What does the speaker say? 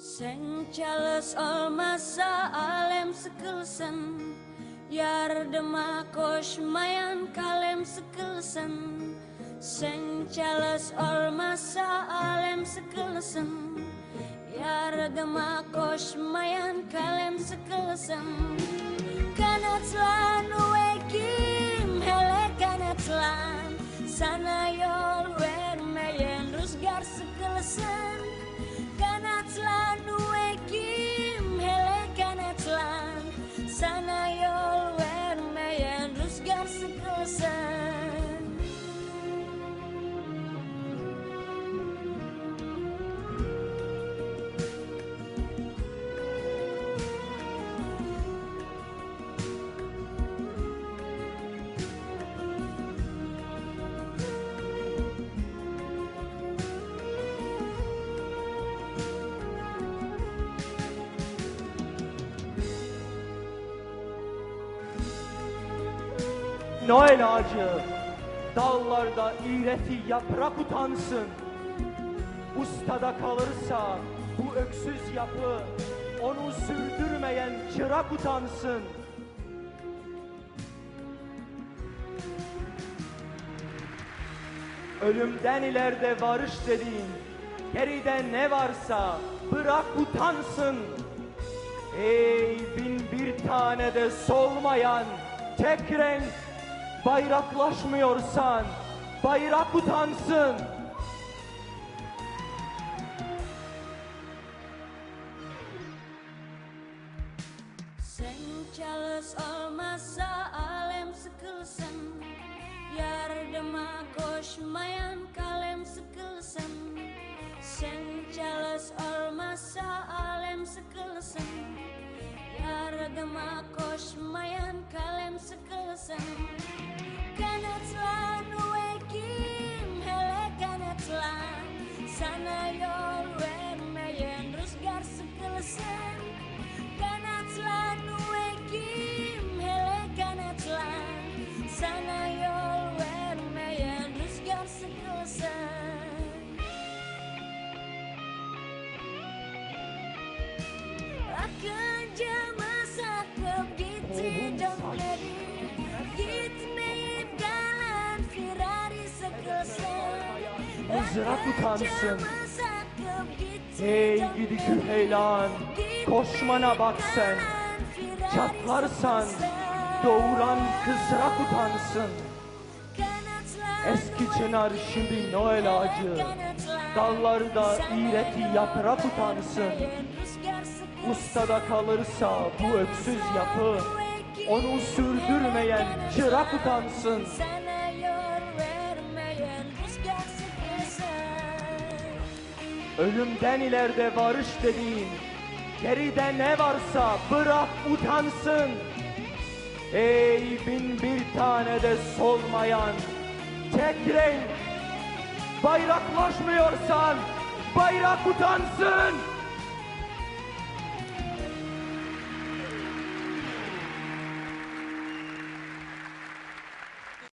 Sen çalış olmasa alem sıkılsın Yardıma koşmayan kalem sıkılsın Sen çalış olmasa alem sıkılsın Yardıma koşmayan kalem sıkılsın Kanatlan kim hele kanatlan Sana sıkılsın Noel ağacı dallarda iğreti yaprak utansın. Ustada kalırsa bu öksüz yapı onu sürdürmeyen çırak utansın. Ölümden ileride varış dediğin geride ne varsa bırak utansın. Ey bin bir tane de solmayan tek renk bayraklaşmıyorsan bayrak utansın. Sen çalış olmazsa alem sıkılsın Yardıma koşmayan kalem sıkılsın Sen çalış olmazsa Mızrak utansın. Akıncamı sakıp gitti Ey dönleri. gidi Küheylan koşmana bak sen. Çatlarsan doğuran kızrak utansın. Eski çınar şimdi Noel ağacı. Dallarda iğreti yaprak utansın. Ustada kalırsa bu öksüz yapı onu sürdürmeyen çırak utansın. Ölümden ileride varış dediğin geride ne varsa bırak utansın. Ey bin bir tane de solmayan tek renk bayraklaşmıyorsan bayrak utansın.